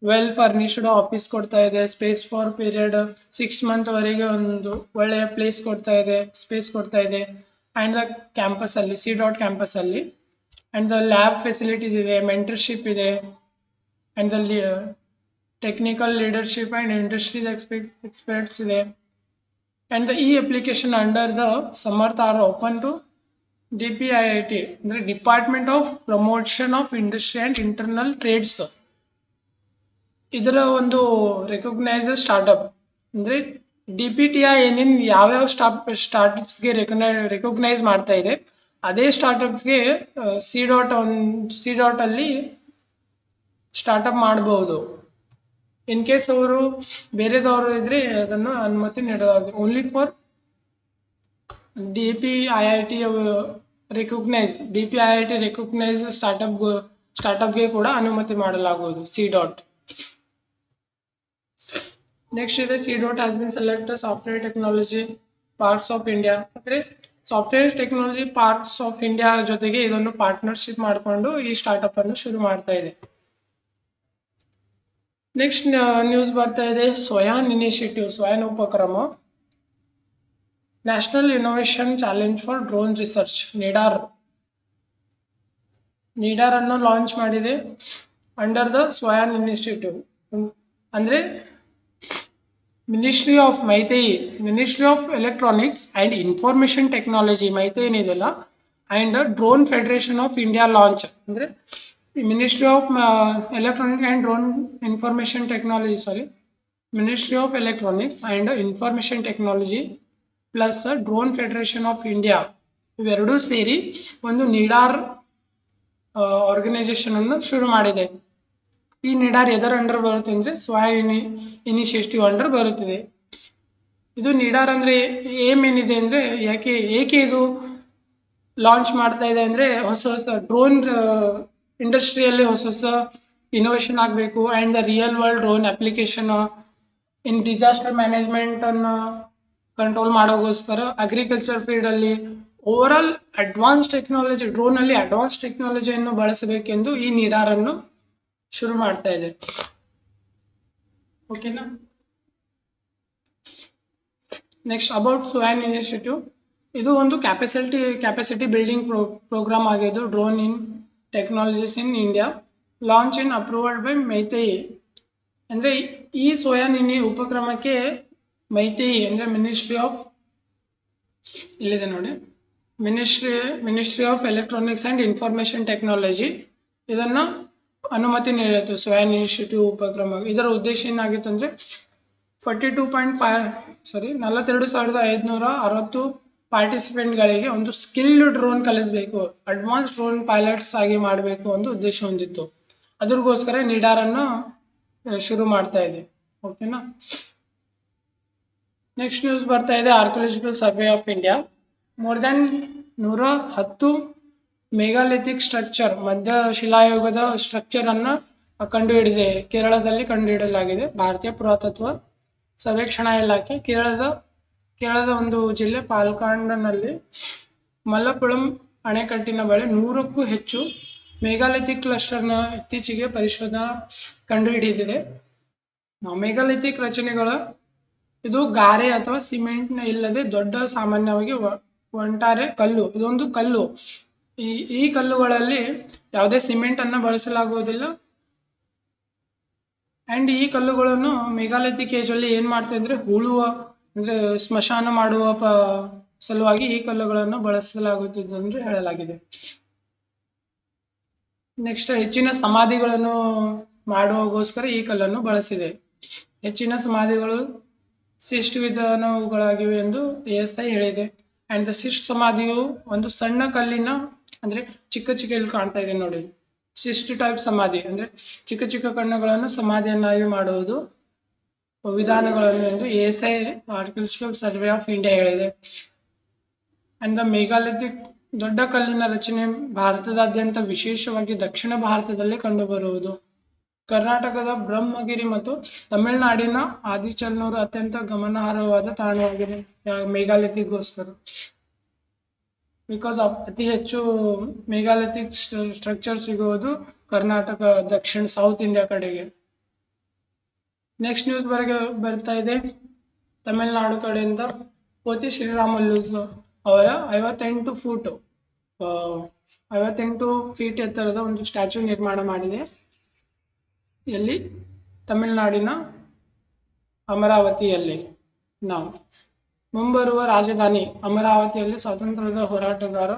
ವೆಲ್ ಫರ್ನಿಶ್ಡ್ ಆಫೀಸ್ ಕೊಡ್ತಾ ಇದೆ. ಸ್ಪೇಸ್ ಫಾರ್ ಪೀರಿಯಡ್ ಸಿಕ್ಸ್ ಮಂತ್ವರೆಗೆ ಒಂದು ಒಳ್ಳೆಯ ಪ್ಲೇಸ್ ಕೊಡ್ತಾ ಇದೆ ಸ್ಪೇಸ್ ಕೊಡ್ತಾ ಇದೆ. ಆ್ಯಂಡ್ ದ ಕ್ಯಾಂಪಸಲ್ಲಿ ಸಿ ಡಾಟ್ ಕ್ಯಾಂಪಸಲ್ಲಿ ಆ್ಯಂಡ್ ದ ಲ್ಯಾಬ್ ಫೆಸಿಲಿಟೀಸ್ ಇದೆ ಮೆಂಟರ್ಶಿಪ್ ಇದೆ. And the technical leadership and industries expect experts ಇದೆ. ಆ್ಯಂಡ್ ದ ಈ application under the Samarth are open to D T ಅಂದರೆ department of promotion of industry and internal trades ಇದರ ಒಂದು recognise startup ಅಂದರೆ D P T I ಏನೇನು ಯಾವ್ಯಾವ stop ಸ್ಟಾರ್ಟಪ್ಸ್ಗೆ recognise recognise ಮಾಡ್ತಾ ಇದೆ, ಅದೇ ಸ್ಟಾರ್ಟಪ್ಸ್ಗೆ ಸಿ ಡಾಟ್ ಒನ್ ಸಿ ಡಾಟಲ್ಲಿ ಸ್ಟಾರ್ಟಪ್ ಮಾಡಬಹುದು ಇನ್ ಕೇಸ್ ಅವರು ಬೇರೆದವರು ಇದ್ರೆ ಅದನ್ನು ಅನುಮತಿ ನೀಡಲಾಗಿದೆ. Only for D recognise D P I I T recognise startup ಸ್ಟಾರ್ಟಪ್ಗೆ ಕೂಡ ಅನುಮತಿ ಮಾಡಲಾಗುವುದು ಸಿ ಡಾಟ್ ನೆಕ್ಸ್ಟ್ ಇದೆ C dot has been select software technology parts of India ಅಂದರೆ software technology parts of India ಜೊತೆಗೆ ಇದೊಂದು ಪಾರ್ಟ್ನರ್ಶಿಪ್ ಮಾಡಿಕೊಂಡು ಈ ಸ್ಟಾರ್ಟಪ್ ಅನ್ನು ಶುರು ಮಾಡ್ತಾ ಇದೆ. ನೆಕ್ಸ್ಟ್ ನ್ಯೂಸ್ ಬರ್ತಾ ಇದೆ ಸ್ವಯಾನ್ ಇನಿಷಿಯೇಟಿವ್ ಸ್ವಯಾನ್ ಉಪಕ್ರಮ. National innovation challenge for drone research Nidar Nidar ಅನ್ನು ಲಾಂಚ್ ಮಾಡಿದೆ ಅಂಡರ್ ದ ಸ್ವಯಾನ್ ಇನಿಷಿಯೇಟಿವ್ ಅಂದರೆ ministry of MeitY ministry of electronics and information technology MeitY ಏನಿದೆಯಲ್ಲ and drone federation of India launch ಅಂದರೆ ministry of electronic and drone information technology sorry ministry of electronics and information technology plus drone federation of India ಇವೆರಡೂ ಸೇರಿ ಒಂದು ನಿಡಾರ್ organisation ಅನ್ನು ಶುರು ಮಾಡಿದೆ. ಈ ನಿಡಾರ್ ಎದರ್ under ಬರುತ್ತೆ ಅಂದರೆ ಸ್ವಯಂ ಇನಿ ಇನಿಷಿಯೇಟಿವ್ ಅಂಡರ್ ಬರುತ್ತಿದೆ. ಇದು ನಿಡಾರ್ ಅಂದರೆ ಏಮ್ ಏನಿದೆ ಅಂದರೆ ಯಾಕೆ, ಏಕೆ ಇದು ಲಾಂಚ್ ಮಾಡ್ತಾ ಇದೆ ಅಂದರೆ ಹೊಸ ಹೊಸ ಡ್ರೋನ್ ಇಂಡಸ್ಟ್ರಿಯಲ್ಲಿ ಹೊಸ ಹೊಸ ಇನೋವೇಷನ್ ಆಗಬೇಕು and the real world drone application in disaster ಮ್ಯಾನೇಜ್ಮೆಂಟನ್ನು control ಮಾಡೋಗೋಸ್ಕರ ಅಗ್ರಿಕಲ್ಚರ್ ಫೀಲ್ಡಲ್ಲಿ ಓವರ್ ಆಲ್ ಅಡ್ವಾನ್ಸ್ ಟೆಕ್ನಾಲಜಿ ಡ್ರೋನಲ್ಲಿ ಅಡ್ವಾನ್ಸ್ ಟೆಕ್ನಾಲಜಿಯನ್ನು ಬಳಸಬೇಕೆಂದು ಈ ನಿಡಾರನ್ನು ಶುರು ಮಾಡ್ತಾ ಇದೆ. ಓಕೆನಾ ನೆಕ್ಸ್ಟ್ ಅಬೌಟ್ ಸ್ವಯಂ ಇನಿಷಿಯೇಟಿವ್ ಇದು ಒಂದು capacity capacity building pro programme ಆಗಿದ್ದು drone in technologies in India launch in approved by MeitY ಅಂದರೆ ಈ ಸೋಯಾನ್ ಇನಿ ಉಪಕ್ರಮಕ್ಕೆ ಮೈತೈ ಅಂದರೆ ಮಿನಿಸ್ಟ್ರಿ ಆಫ್ ಇಲ್ಲಿದೆ ನೋಡಿ. Ministry ministry of electronics and information technology ಇದನ್ನು ಅನುಮತಿ ನೀಡಿತು ಸ್ವಯಂ ಇನಿಷಿಯೇಟಿವ್ ಉಪಕ್ರಮ. ಇದರ ಉದ್ದೇಶ ಏನಾಗಿತ್ತು ಅಂದರೆ forty two point five sorry ನಲವತ್ತೆರಡು ಸಾವಿರದ ಐದುನೂರ ಅರವತ್ತು ಪಾರ್ಟಿಸಿಪೆಂಟ್ಗಳಿಗೆ ಒಂದು ಸ್ಕಿಲ್ಡ್ ಡ್ರೋನ್ ಕಲಿಸಬೇಕು. ಅಡ್ವಾನ್ಸ್ ಡ್ರೋನ್ ಪೈಲಟ್ಸ್ ಆಗಿ ಮಾಡಬೇಕು ಒಂದು ಉದ್ದೇಶ ಹೊಂದಿತ್ತು. ಅದ್ರಗೋಸ್ಕರ ನಿಡಾರನ್ನು ಶುರು ಮಾಡ್ತಾ ಇದೆ. ಓಕೆನಾ ನೆಕ್ಸ್ಟ್ ನ್ಯೂಸ್ ಬರ್ತಾ ಇದೆ archaeological survey of India more then ನೂರ ಹತ್ತು ಮೆಗಾಲಿಥಿಕ್ ಸ್ಟ್ರಕ್ಚರ್ ಮಧ್ಯ ಶಿಲಾಯುಗದ ಸ್ಟ್ರಕ್ಚರ್ ಅನ್ನ ಕಂಡುಹಿಡಿದೆ. ಕೇರಳದಲ್ಲಿ ಕಂಡುಹಿಡಲಾಗಿದೆ. ಭಾರತೀಯ ಪುರಾತತ್ವ ಸರ್ವೇಕ್ಷಣಾ ಇಲಾಖೆ, ಕೇರಳದ ಕೇರಳದ ಒಂದು ಜಿಲ್ಲೆ ಪಾಲ್ಕಾಂಡ್ನಲ್ಲಿ ಮಲ್ಲಪುಳಂ ಅಣೆಕಟ್ಟಿನ ಬಳಿ ನೂರಕ್ಕೂ ಹೆಚ್ಚು ಮೆಗಾಲಿಥಿಕ್ ಕ್ಲಸ್ಟರ್ನ ಇತ್ತೀಚೆಗೆ ಪರಿಶೋಧನಾ ಕಂಡುಹಿಡಿದಿದೆ. ಮೆಗಾಲಿಥಿಕ್ ರಚನೆಗಳ ಇದು ಗಾರೆ ಅಥವಾ ಸಿಮೆಂಟ್ ಇಲ್ಲದೆ ದೊಡ್ಡ ಸಾಮಾನ್ಯವಾಗಿ ಒಂಟಾರೆ ಕಲ್ಲು, ಇದೊಂದು ಕಲ್ಲು. ಈ ಈ ಕಲ್ಲುಗಳಲ್ಲಿ ಯಾವುದೇ ಸಿಮೆಂಟ್ ಅನ್ನ ಬಳಸಲಾಗುವುದಿಲ್ಲ. ಅಂಡ್ ಈ ಕಲ್ಲುಗಳನ್ನು ಮೆಗಾಲಿಥಿಕ್ ಏಜ್ ಅಲ್ಲಿ ಏನ್ ಮಾಡ್ತಾ ಇದ್ರೆ ಹೂಳುವ, ಅಂದ್ರೆ ಸ್ಮಶಾನ ಮಾಡುವ ಸಲುವಾಗಿ ಈ ಕಲ್ಲುಗಳನ್ನು ಬಳಸಲಾಗುತ್ತಿದೆ ಎಂದು ಹೇಳಲಾಗಿದೆ. ನೆಕ್ಸ್ಟ್ ಹೆಚ್ಚಿನ ಸಮಾಧಿಗಳನ್ನು ಮಾಡುವಗೋಸ್ಕರ ಈ ಕಲ್ಲನ್ನು ಬಳಸಿದೆ. ಹೆಚ್ಚಿನ ಸಮಾಧಿಗಳು ಶಿಷ್ಟ ವಿಧಾನಗಳಾಗಿವೆ ಎಂದು ಎಸ್ ಐ ಹೇಳಿದೆ. ಅಂಡ್ ದ ಶಿಷ್ಟ ಸಮಾಧಿಯು ಒಂದು ಸಣ್ಣ ಕಲ್ಲಿನ, ಅಂದ್ರೆ ಚಿಕ್ಕ ಚಿಕ್ಕ ಇಲ್ಲಿ ಕಾಣ್ತಾ ಇದೆ ನೋಡಿ. ಶಿಷ್ಟ ಟೈಪ್ ಸಮಾಧಿ ಅಂದ್ರೆ ಚಿಕ್ಕ ಚಿಕ್ಕ ಕಣ್ಣುಗಳನ್ನು ಸಮಾಧಿಯನ್ನಾಗಿ ಮಾಡುವುದು ವಿಧಾನಗಳನ್ನು ಎಂದು S I survey of India ಹೇಳಿದೆ. ಅಂಡ್ ದ ಮೆಗಾಲಿಥಿಕ್ ದೊಡ್ಡ ಕಲ್ಲಿನ ರಚನೆ ಭಾರತದಾದ್ಯಂತ ವಿಶೇಷವಾಗಿ ದಕ್ಷಿಣ ಭಾರತದಲ್ಲಿ ಕಂಡುಬರುವುದು. ಕರ್ನಾಟಕದ ಬ್ರಹ್ಮಗಿರಿ ಮತ್ತು ತಮಿಳುನಾಡಿನ ಆದಿಚಲ್ನೂರು ಅತ್ಯಂತ ಗಮನಾರ್ಹವಾದ ತಾಣವಾಗಿದೆ ಮೇಘಾಲಿಥಿಕ್ಗೋಸ್ಕರ ಬಿಕಾಸ್ ಆಫ್ ಅತಿ ಹೆಚ್ಚು ಮೇಗಾಲಿಥಿಕ್ ಸ್ಟ್ರಕ್ಚರ್ ಸಿಗುವುದು ಕರ್ನಾಟಕ, ದಕ್ಷಿಣ ಸೌತ್ ಇಂಡಿಯಾ ಕಡೆಗೆ. ನೆಕ್ಸ್ಟ್ ನ್ಯೂಸ್ ಬರಗೆ, ಬರ್ತಾ ಇದೆ. ತಮಿಳುನಾಡು ಕಡೆಯಿಂದ ಪೋತಿ ಶ್ರೀರಾಮಲ್ಲು ಅವರ ಐವತ್ತೆಂಟು ಫೂಟ್ ಐವತ್ತೆಂಟು ಫೀಟ್ ಎತ್ತರದ ಒಂದು ಸ್ಟ್ಯಾಚ್ಯೂ ನಿರ್ಮಾಣ ಮಾಡಿದೆ. ಎಲ್ಲಿ ತಮಿಳುನಾಡಿನ ಅಮರಾವತಿಯಲ್ಲಿ ನಾವು. ಮುಂಬರುವ ರಾಜಧಾನಿ ಅಮರಾವತಿಯಲ್ಲಿ ಸ್ವಾತಂತ್ರ್ಯದ ಹೋರಾಟಗಾರ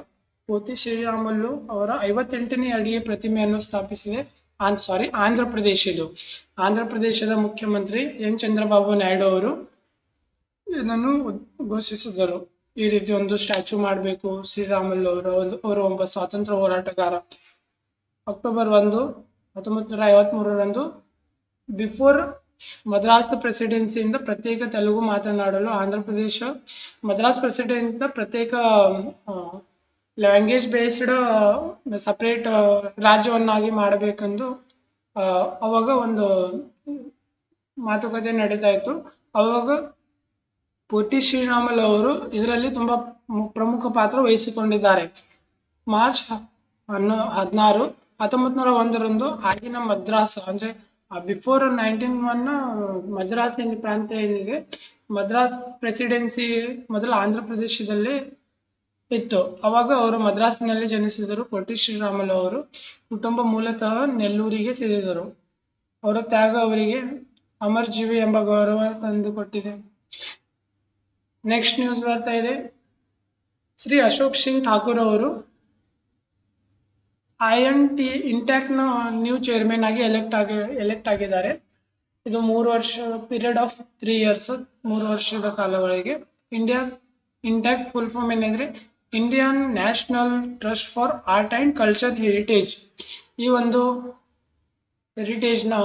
ಪೋತಿ ಶ್ರೀರಾಮುಲು ಅವರ ಐವತ್ತೆಂಟನೇ ಅಡಿಗೆ ಪ್ರತಿಮೆಯನ್ನು ಸ್ಥಾಪಿಸಿದೆ. ಆನ್, ಸಾರಿ, ಆಂಧ್ರ ಪ್ರದೇಶ ಇದು. ಆಂಧ್ರ ಪ್ರದೇಶದ ಮುಖ್ಯಮಂತ್ರಿ ಎನ್. ಚಂದ್ರಬಾಬು ನಾಯ್ಡು ಅವರು ಇದನ್ನು ಘೋಷಿಸಿದರು ಈ ರೀತಿ ಒಂದು ಸ್ಟ್ಯಾಚು ಮಾಡಬೇಕು. ಶ್ರೀರಾಮುಲು ಅವರು ಅವರು ಒಬ್ಬ ಸ್ವಾತಂತ್ರ್ಯ ಹೋರಾಟಗಾರ. ಅಕ್ಟೋಬರ್ ಒಂದು ಹತ್ತೊಂಬತ್ತು ನೂರ ಬಿಫೋರ್ ಮದ್ರಾಸ್ ಪ್ರೆಸಿಡೆನ್ಸಿಯಿಂದ ಪ್ರತ್ಯೇಕ ತೆಲುಗು ಮಾತನಾಡಲು ಆಂಧ್ರ ಪ್ರದೇಶ, ಮದ್ರಾಸ್ ಪ್ರೆಸಿಡೆಂಟ್ನ ಪ್ರತ್ಯೇಕ ಲ್ಯಾಂಗ್ವೇಜ್ ಬೇಸ್ಡ್ ಸಪ್ರೇಟ್ ರಾಜ್ಯವನ್ನಾಗಿ ಮಾಡಬೇಕೆಂದು ಅವಾಗ ಒಂದು ಮಾತುಕತೆ ನಡೀತಾ ಇತ್ತು. ಅವಾಗ ಪೋಟಿ ಶ್ರೀರಾಮಲ್ ಅವರು ಇದರಲ್ಲಿ ತುಂಬಾ ಪ್ರಮುಖ ಪಾತ್ರ ವಹಿಸಿಕೊಂಡಿದ್ದಾರೆ. ಮಾರ್ಚ್ ಹನ್ನೊ, ಹದಿನಾರು ಹತ್ತೊಂಬತ್ತು ನೂರ ಒಂದರಂದು ಆಗಿನ ಮದ್ರಾಸ್, ಅಂದ್ರೆ ಬಿಫೋರ್ ನೈನ್ಟೀನ್ ಒನ್ ಮದ್ರಾಸ್ ಏನ್ ಪ್ರಾಂತ್ಯ ಏನಿದೆ, ಮದ್ರಾಸ್ ಪ್ರೆಸಿಡೆನ್ಸಿ ಮೊದಲು ಆಂಧ್ರ ಪ್ರದೇಶದಲ್ಲಿ ಇತ್ತು. ಅವಾಗ ಅವರು ಮದ್ರಾಸಿನಲ್ಲಿ ಜನಿಸಿದರು ಕೊಟ್ಟಿ ಶ್ರೀರಾಮುಲು ಅವರು. ಕುಟುಂಬ ಮೂಲತಃ ನೆಲ್ಲೂರಿಗೆ ಸೇರಿದರು. ಅವರ ತ್ಯಾಗ ಅವರಿಗೆ ಅಮರ್ ಜೀವಿ ಎಂಬ ಗೌರವ ತಂದುಕೊಟ್ಟಿದೆ. ನೆಕ್ಸ್ಟ್ ನ್ಯೂಸ್ ಬರ್ತಾ ಇದೆ. ಶ್ರೀ ಅಶೋಕ್ ಸಿಂಗ್ ಠಾಕೂರ್ ಅವರು ಐ ಎನ್ ಟಿ ಇಂಟ್ಯಾಕ್ನ ನ್ಯೂ ಚೇರ್ಮನ್ ಆಗಿ ಎಲೆಕ್ಟ್ ಆಗಿ ಎಲೆಕ್ಟ್ ಆಗಿದ್ದಾರೆ. ಇದು ಮೂರು ವರ್ಷ ಪೀರಿಯಡ್ ಆಫ್ ತ್ರೀ ಇಯರ್ಸ್ ಮೂರು ವರ್ಷದ ಕಾಲಗಳಿಗೆ ಇಂಡಿಯಾಸ್ ಇಂಟ್ಯಾಕ್ ಫುಲ್ ಫಾರ್ಮ್ ಏನಂದ್ರೆ Indian national trust for art and culture heritage ಈ ಒಂದು ಹೆರಿಟೇಜ್ನ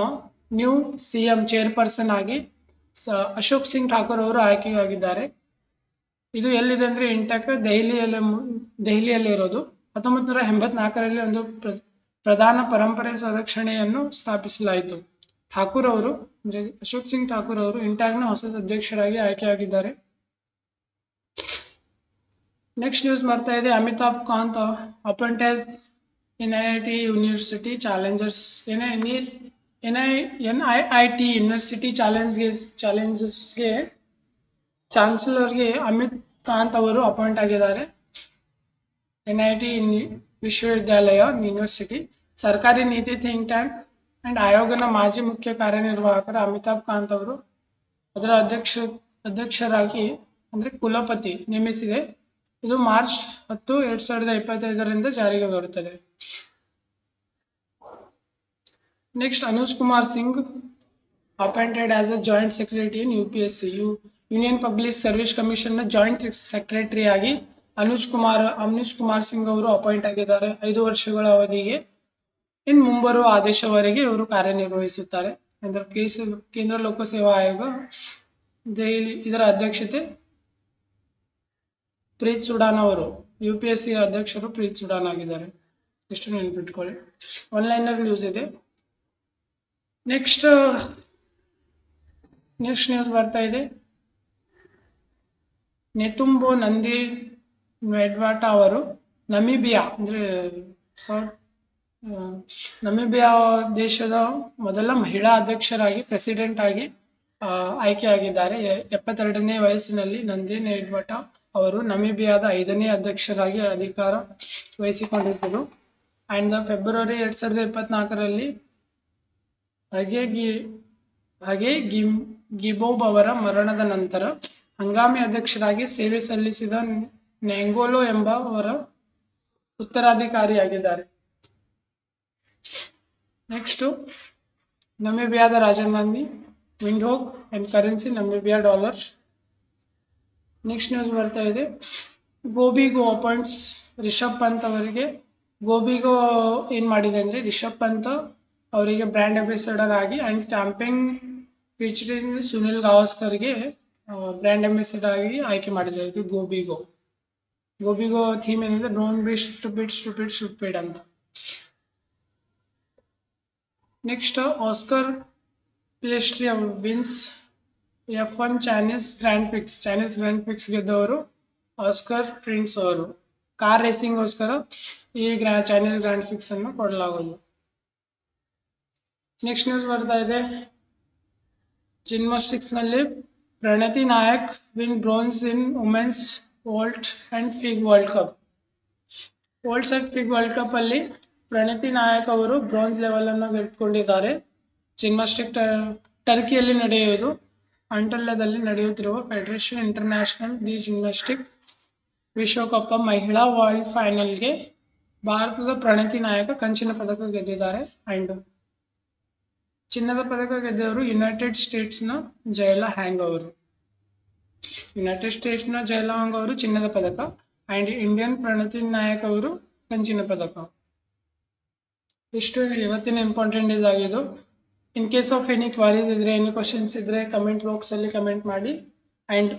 ನ್ಯೂ ಸಿ ಎಂ ಚೇರ್ಪರ್ಸನ್ ಆಗಿ ಸ ಅಶೋಕ್ ಸಿಂಗ್ ಠಾಕೂರ್ ಅವರು ಆಯ್ಕೆಯಾಗಿದ್ದಾರೆ. ಇದು ಎಲ್ಲಿದೆ ಅಂದರೆ ಇಂಟ್ಯಾಕ್ ದೆಹಲಿಯಲ್ಲಿ ದೆಹಲಿಯಲ್ಲಿ ಇರೋದು. ಹತ್ತೊಂಬತ್ತು ನೂರ ಎಂಬತ್ನಾಲ್ಕರಲ್ಲಿ ಒಂದು ಪ್ರ, ಪ್ರಧಾನ ಪರಂಪರೆ ಸಂರಕ್ಷಣೆಯನ್ನು ಸ್ಥಾಪಿಸಲಾಯಿತು. ಠಾಕೂರ್ ಅವರು ಅಂದರೆ ಅಶೋಕ್ ಸಿಂಗ್ ಠಾಕೂರ್ ಅವರು ಇಂಟಾಗ್ನ ಹೊಸ ಅಧ್ಯಕ್ಷರಾಗಿ ಆಯ್ಕೆಯಾಗಿದ್ದಾರೆ. ನೆಕ್ಸ್ಟ್ ನ್ಯೂಸ್ ಬರ್ತಾ ಇದೆ. Amitabh Kant appoint as N I I T university challengers, N I N I N I I T university ಚಾಲೆಂಜ್ಗೆ, ಚಾಲೆಂಜಸ್ಗೆ ಚಾನ್ಸಲರ್ಗೆ ಅಮಿತ್ ಕಾಂತ್ ಅವರು ಅಪಾಯಿಂಟ್ ಆಗಿದ್ದಾರೆ. ಎನ್ ಐ ಟಿ ವಿಶ್ವವಿದ್ಯಾಲಯ ಯೂನಿವರ್ಸಿಟಿ ಸರ್ಕಾರಿ ನೀತಿ ಥಿಂಕ್ ಟ್ಯಾಂಕ್ ಅಂಡ್ ಆಯೋಗನ ಮಾಜಿ ಮುಖ್ಯ ಕಾರ್ಯನಿರ್ವಾಹಕರು ಅಮಿತಾಬ್ ಕಾಂತ್ ಅವರು ಅದರ ಅಧ್ಯಕ್ಷ ಅಧ್ಯಕ್ಷರಾಗಿ ಅಂದರೆ ಕುಲಪತಿ ನೇಮಿಸಿದೆ ಇದು ಮಾರ್ಚ್ ಹತ್ತು ಎರಡ್ ಸಾವಿರದ ಇಪ್ಪತ್ತೈದರಿಂದ ಜಾರಿಗೆ ಬರುತ್ತದೆ next Anuj Kumar Singh appointed as a joint secretary in U P S C U union public service ಕಮಿಷನ್ನ joint secretary ಆಗಿ ಅನುಜ್ ಕುಮಾರ್ ಅನುಜ್ ಕುಮಾರ್ ಸಿಂಗ್ ಅವರು ಅಪಾಯಿಂಟ್ ಆಗಿದ್ದಾರೆ. ಐದು ವರ್ಷಗಳ ಅವಧಿಗೆ ಇನ್ ಮುಂಬರುವ ಆದೇಶವರೆಗೆ ಇವರು ಕಾರ್ಯನಿರ್ವಹಿಸುತ್ತಾರೆ. ಅಂದ್ರೆ ಕೇಂದ್ರ ಲೋಕಸೇವಾ ಆಯೋಗ ದೆಹಲಿ, ಇದರ ಅಧ್ಯಕ್ಷತೆ ಪ್ರೀತ್ ಸುಡಾನ್ ಅವರು ಯು ಪಿ ಎಸ್ ಸಿ ಅಧ್ಯಕ್ಷರು ಪ್ರೀತ್ ಸುಡಾನ್ ಆಗಿದ್ದಾರೆ. ಇಷ್ಟು ನೆನ್ಪಿಟ್ಕೊಳ್ಳಿ. ಆನ್ಲೈನಲ್ಲಿ ನ್ಯೂಸ್ ಇದೆ. ನೆಕ್ಸ್ಟ್ ನೆಕ್ಸ್ಟ್ ನ್ಯೂಸ್ ಬರ್ತಾ ಇದೆ. ನೆತುಂಬೋ ನಂದಿ ಮೆಡ್ವಾಟ ಅವರು ನಮಿಬಿಯಾ, ಅಂದರೆ, ಸೌತ್ ನಮಿಬಿಯಾ ದೇಶದ ಮೊದಲ ಮಹಿಳಾ ಅಧ್ಯಕ್ಷರಾಗಿ ಪ್ರೆಸಿಡೆಂಟ್ ಆಗಿ ಆಯ್ಕೆಯಾಗಿದ್ದಾರೆ. ಎಪ್ಪತ್ತೆರಡನೇ ವಯಸ್ಸಿನಲ್ಲಿ ನಂದಿನಿ ಎಡ್ವಟ ಅವರು ನಮಿಬಿಯಾದ ಐದನೇ ಅಧ್ಯಕ್ಷರಾಗಿ ಅಧಿಕಾರ ವಹಿಸಿಕೊಂಡಿದ್ದರು. ಆ್ಯಂಡ್ ಫೆಬ್ರವರಿ ಎರಡು ಸಾವಿರದ ಇಪ್ಪತ್ನಾಲ್ಕರಲ್ಲಿ ಹಾಗೆ ಗಿ, ಹಾಗೆ ಗಿಮ್, ಗಿಬೋಬ್ ಅವರ ಮರಣದ ನಂತರ ಹಂಗಾಮಿ ಅಧ್ಯಕ್ಷರಾಗಿ ಸೇವೆ ಸಲ್ಲಿಸಿದ ನೆಂಗೋಲೋ ಎಂಬ ಅವರ ಉತ್ತರಾಧಿಕಾರಿಯಾಗಿದ್ದಾರೆ. ನೆಕ್ಸ್ಟು ನಮಿಬಿಯಾದ ರಾಜಧಾನಿ Windhoek and currency Namibia dollar next news ಬರ್ತಾ ಇದೆ. ಗೋಬಿಗೋ ಅಪಾಯಿಂಟ್ಸ್ ರಿಷಬ್ ಪಂತ್ ಅವರಿಗೆ. ಗೋಬಿಗೋ ಏನು ಮಾಡಿದೆ ಅಂದರೆ ರಿಷಬ್ ಪಂತ್ ಅವರಿಗೆ ಬ್ರ್ಯಾಂಡ್ ಅಂಬಾಸಿಡರ್ ಆಗಿ ಆ್ಯಂಡ್ ಕ್ಯಾಂಪಿಂಗ್ ಫೀಚರಿಂಗ್ ಸುನಿಲ್ ಗಾವಸ್ಕರ್ಗೆ ಬ್ರ್ಯಾಂಡ್ ಅಂಬಾಸಿಡರ್ ಆಗಿ ಆಯ್ಕೆ ಮಾಡಿದ್ದಾರೆ ಇದು ಗೋಬಿಗೋ ಗೋಬಿಗೋ ಥೀಮ್ ಏನಿದೆ don't be stupid stupid stupid ಅಂತ next Oscar Piastri wins F one Chinese Grand Prix Chinese Grand Prix ಗೆದ್ದವರು Oscar Prince ಅವರು ಕಾರ್ ರೇಸಿಂಗ್ಗೋಸ್ಕರ ಈ ಗ್ರಾ ಚೈನೀಸ್ ಗ್ರ್ಯಾಂಡ್ ಪಿಕ್ಸ್ ಅನ್ನು ಕೊಡಲಾಗುವುದು ನೆಕ್ಸ್ಟ್ ನ್ಯೂಸ್ ಬರ್ತಾ ಇದೆ ಜಿಮ್ನಾಸ್ಟಿಕ್ಸ್ನಲ್ಲಿ Pranati Nayak win bronze in women's vault and FIG world cup vaults and FIG world cup ಅಲ್ಲಿ ಪ್ರಣತಿ ನಾಯಕ್ ಅವರು ಬ್ರೋನ್ಸ್ ಲೆವೆಲ್ ಅನ್ನು ಗೆದ್ದುಕೊಂಡಿದ್ದಾರೆ ಜಿಮ್ನಾಸ್ಟಿಕ್ ಟರ್ಕಿಯಲ್ಲಿ ನಡೆಯುವುದು. ಅಂಟಲ್ಯದಲ್ಲಿ ನಡೆಯುತ್ತಿರುವ ಫೆಡರೇಷನ್ ಇಂಟರ್ನ್ಯಾಷನಲ್ ದಿ ಜಿಮ್ನಾಸ್ಟಿಕ್ ವಿಶ್ವಕಪ್ ಮಹಿಳಾ ವರ್ಲ್ಡ್ ಫೈನಲ್ಗೆ ಭಾರತದ ಪ್ರಣತಿ ನಾಯಕ ಕಂಚಿನ ಪದಕ ಗೆದ್ದಿದ್ದಾರೆ. ಆ್ಯಂಡ್ ಚಿನ್ನದ ಪದಕ ಗೆದ್ದವರು ಯುನೈಟೆಡ್ ಸ್ಟೇಟ್ಸ್ನ ಜಯಲಾ ಹ್ಯಾಂಗ್ ಅವರು. ಯುನೈಟೆಡ್ ಸ್ಟೇಟ್ಸ್ನ ನ ಜಯಲಾಂಗ್ ಅವರು ಚಿನ್ನದ ಪದಕ ಆ್ಯಂಡ್ ಇಂಡಿಯನ್ ಪ್ರಣತಿ ನಾಯಕ್ ಅವರು ಕಂಚಿನ ಪದಕ. ಇಷ್ಟು ಇವತ್ತಿನ ಇಂಪಾರ್ಟೆಂಟ್ ಡೇಸ್ ಆಗಿದ್ದು in case of any queries ಇದ್ರೆ ಎನಿ ಕ್ವಶನ್ಸ್ ಇದ್ರೆ ಕಮೆಂಟ್ ಬಾಕ್ಸಲ್ಲಿ ಕಮೆಂಟ್ ಮಾಡಿ. ಆ್ಯಂಡ್